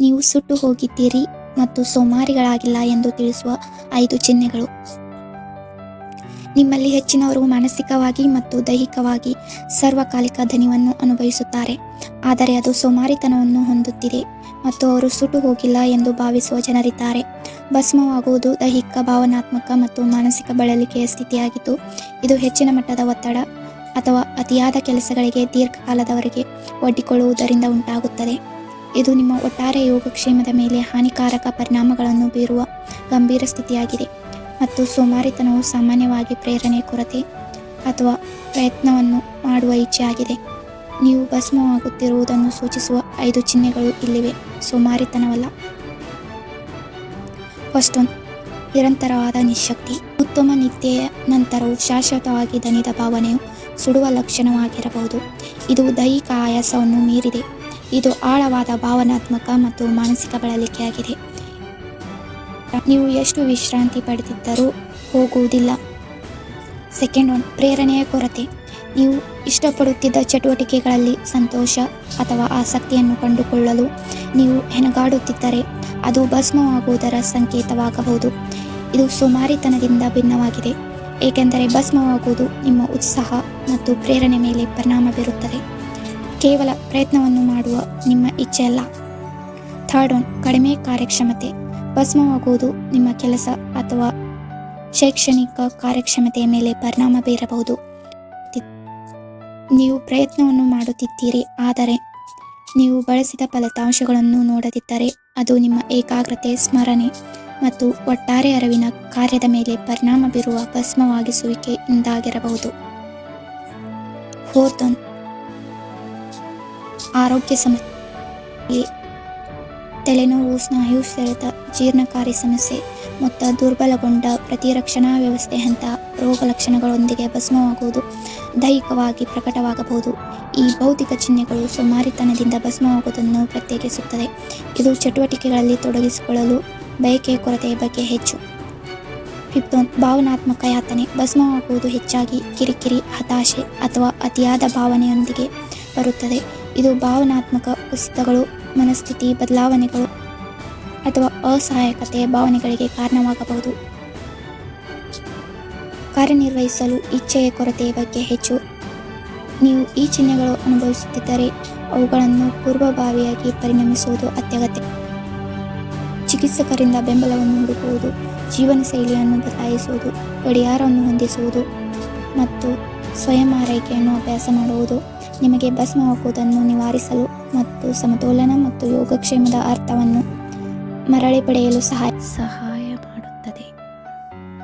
ನೀವು ಸುಟ್ಟು ಹೋಗಿದ್ದೀರಿ ಮತ್ತು ಸೋಮಾರಿಗಳಾಗಿಲ್ಲ ಎಂದು ತಿಳಿಸುವ ಐದು ಚಿಹ್ನೆಗಳು. ನಿಮ್ಮಲ್ಲಿ ಹೆಚ್ಚಿನವರು ಮಾನಸಿಕವಾಗಿ ಮತ್ತು ದೈಹಿಕವಾಗಿ ಸರ್ವಕಾಲಿಕ ಧನಿವನ್ನು ಅನುಭವಿಸುತ್ತಾರೆ. ಆದರೆ ಅದು ಸೋಮಾರಿತನವನ್ನು ಹೊಂದುತ್ತಿದೆ ಮತ್ತು ಅವರು ಸುಟ್ಟು ಹೋಗಿಲ್ಲ ಎಂದು ಭಾವಿಸುವ ಜನರಿದ್ದಾರೆ. ಭಸ್ಮವಾಗುವುದು ದೈಹಿಕ, ಭಾವನಾತ್ಮಕ ಮತ್ತು ಮಾನಸಿಕ ಬಳಲಿಕೆಯ ಸ್ಥಿತಿಯಾಗಿದ್ದು, ಇದು ಹೆಚ್ಚಿನ ಮಟ್ಟದ ಒತ್ತಡ ಅಥವಾ ಅತಿಯಾದ ಕೆಲಸಗಳಿಗೆ ದೀರ್ಘಕಾಲದವರೆಗೆ ಒಡ್ಡಿಕೊಳ್ಳುವುದರಿಂದ ಉಂಟಾಗುತ್ತದೆ. ಇದು ನಿಮ್ಮ ಒಟ್ಟಾರೆ ಯೋಗಕ್ಷೇಮದ ಮೇಲೆ ಹಾನಿಕಾರಕ ಪರಿಣಾಮಗಳನ್ನು ಬೀರುವ ಗಂಭೀರ ಸ್ಥಿತಿಯಾಗಿದೆ ಮತ್ತು ಸೋಮಾರಿತನವು ಸಾಮಾನ್ಯವಾಗಿ ಪ್ರೇರಣೆ ಕೊರತೆ ಅಥವಾ ಪ್ರಯತ್ನವನ್ನು ಮಾಡುವ ಇಚ್ಛೆಯಾಗಿದೆ ನೀವು ಭಸ್ಮವಾಗುತ್ತಿರುವುದನ್ನು ಸೂಚಿಸುವ ಐದು ಚಿಹ್ನೆಗಳು ಇಲ್ಲಿವೆ. ಸೋಮಾರಿತನವಲ್ಲ. ಫಸ್ಟ್ ಒನ್ ನಿರಂತರವಾದ ನಿಶಕ್ತಿ. ಉತ್ತಮ ನಿದ್ದೆಯ ನಂತರವು ಶಾಶ್ವತವಾಗಿ ದನಿದ ಭಾವನೆಯು ಸುಡುವ ಲಕ್ಷಣವಾಗಿರಬಹುದು. ಇದು ದೈಹಿಕ ಆಯಾಸವನ್ನು ಮೀರಿದೆ. ಇದು ಆಳವಾದ ಭಾವನಾತ್ಮಕ ಮತ್ತು ಮಾನಸಿಕ ಬಳಲಿಕೆಯಾಗಿದೆ. ನೀವು ಎಷ್ಟು ವಿಶ್ರಾಂತಿ ಪಡೆದಿದ್ದರೂ ಹೋಗುವುದಿಲ್ಲ. ಸೆಕೆಂಡ್ ಒನ್, ಪ್ರೇರಣೆಯ ಕೊರತೆ. ನೀವು ಇಷ್ಟಪಡುತ್ತಿದ್ದ ಚಟುವಟಿಕೆಗಳಲ್ಲಿ ಸಂತೋಷ ಅಥವಾ ಆಸಕ್ತಿಯನ್ನು ಕಂಡುಕೊಳ್ಳಲು ನೀವು ಹೆಣಗಾಡುತ್ತಿದ್ದರೆ ಅದು ಭಸ್ಮವಾಗುವುದರ ಸಂಕೇತವಾಗಬಹುದು. ಇದು ಸುಮಾರಿತನದಿಂದ ಭಿನ್ನವಾಗಿದೆ. ಏಕೆಂದರೆ ಭಸ್ಮವಾಗುವುದು ನಿಮ್ಮ ಉತ್ಸಾಹ ಮತ್ತು ಪ್ರೇರಣೆ ಮೇಲೆ ಪರಿಣಾಮ ಬೀರುತ್ತದೆ. ಕೇವಲ ಪ್ರಯತ್ನವನ್ನು ಮಾಡುವ ನಿಮ್ಮ ಇಚ್ಛೆಯಲ್ಲ ಥರ್ಡ್ ಒನ್, ಕಡಿಮೆ ಕಾರ್ಯಕ್ಷಮತೆ. ಭಸ್ಮವಾಗುವುದು ನಿಮ್ಮ ಕೆಲಸ ಅಥವಾ ಶೈಕ್ಷಣಿಕ ಕಾರ್ಯಕ್ಷಮತೆಯ ಮೇಲೆ ಪರಿಣಾಮ ಬೀರಬಹುದು. ನೀವು ಪ್ರಯತ್ನವನ್ನು ಮಾಡುತ್ತಿದ್ದೀರಿ, ಆದರೆ ನೀವು ಬಳಸಿದ ಫಲಿತಾಂಶಗಳನ್ನು ನೋಡದಿದ್ದರೆ ಅದು ನಿಮ್ಮ ಏಕಾಗ್ರತೆ, ಸ್ಮರಣೆ ಮತ್ತು ಒಟ್ಟಾರೆ ಅರಿವಿನ ಕಾರ್ಯದ ಮೇಲೆ ಪರಿಣಾಮ ಬೀರುವ ಭಸ್ಮವಾಗಿಸುವಿಕೆಯಿಂದಾಗಿರಬಹುದು. ಫೋರ್ತ್ ಒನ್ ಆರೋಗ್ಯ ಸಮಸ್ಯೆ, ತಲೆನೋವು, ಸ್ನಾಯು ಸೆಳೆತ, ಜೀರ್ಣಕಾರಿ ಸಮಸ್ಯೆ, ಮತ್ತು ದುರ್ಬಲಗೊಂಡ ಪ್ರತಿರಕ್ಷಣಾ ವ್ಯವಸ್ಥೆ ಅಂತ ರೋಗ ಲಕ್ಷಣಗಳೊಂದಿಗೆ ಭಸ್ಮವಾಗುವುದು ದೈಹಿಕವಾಗಿ ಪ್ರಕಟವಾಗಬಹುದು. ಈ ಭೌತಿಕ ಚಿಹ್ನೆಗಳು ಸುಮಾರಿತನದಿಂದ ಭಸ್ಮವಾಗುವುದನ್ನು ಪ್ರತ್ಯೇಕಿಸುತ್ತದೆ. ಇದು ಚಟುವಟಿಕೆಗಳಲ್ಲಿ ತೊಡಗಿಸಿಕೊಳ್ಳಲು ಬಯಕೆಯ ಕೊರತೆಯ ಬಗ್ಗೆ ಹೆಚ್ಚು. ಫಿಫ್ತೋನ್ ಭಾವನಾತ್ಮಕ ಯಾತನೆ, ಭಸ್ಮವಾಗುವುದು ಹೆಚ್ಚಾಗಿ ಕಿರಿಕಿರಿ, ಹತಾಶೆ ಅಥವಾ ಅತಿಯಾದ ಭಾವನೆಯೊಂದಿಗೆ ಬರುತ್ತದೆ. ಇದು ಭಾವನಾತ್ಮಕ ಕುಸಿತಗಳು, ಮನಸ್ಥಿತಿ ಬದಲಾವಣೆಗಳು ಅಥವಾ ಅಸಹಾಯಕತೆಯ ಭಾವನೆಗಳಿಗೆ ಕಾರಣವಾಗಬಹುದು. ಕಾರ್ಯನಿರ್ವಹಿಸಲು ಇಚ್ಛೆಯ ಕೊರತೆಯ ಬಗ್ಗೆ ಹೆಚ್ಚು. ನೀವು ಈ ಚಿಹ್ನೆಗಳು ಅನುಭವಿಸುತ್ತಿದ್ದರೆ ಅವುಗಳನ್ನು ಪೂರ್ವಭಾವಿಯಾಗಿ ಪರಿಣಮಿಸುವುದು ಅತ್ಯಗತ್ಯ. ಚಿಕಿತ್ಸಕರಿಂದ ಬೆಂಬಲವನ್ನು ಹುಡುಕುವುದು ಜೀವನ ಶೈಲಿಯನ್ನು ಬದಲಾಯಿಸುವುದು, ಗಡಿಯಾರವನ್ನು ಹೊಂದಿಸುವುದು ಮತ್ತು ಸ್ವಯಂ ಆರೈಕೆಯನ್ನು ಅಭ್ಯಾಸ ಮಾಡುವುದು, ನಿಮಗೆ ಭಸ್ಮ ಹೋಗುವುದನ್ನು ನಿವಾರಿಸಲು ಮತ್ತು ಸಮತೋಲನ ಮತ್ತು ಯೋಗಕ್ಷೇಮದ ಅರ್ಥವನ್ನು ಮರಳಿ ಪಡೆಯಲು ಸಹಾಯ ಮಾಡುತ್ತದೆ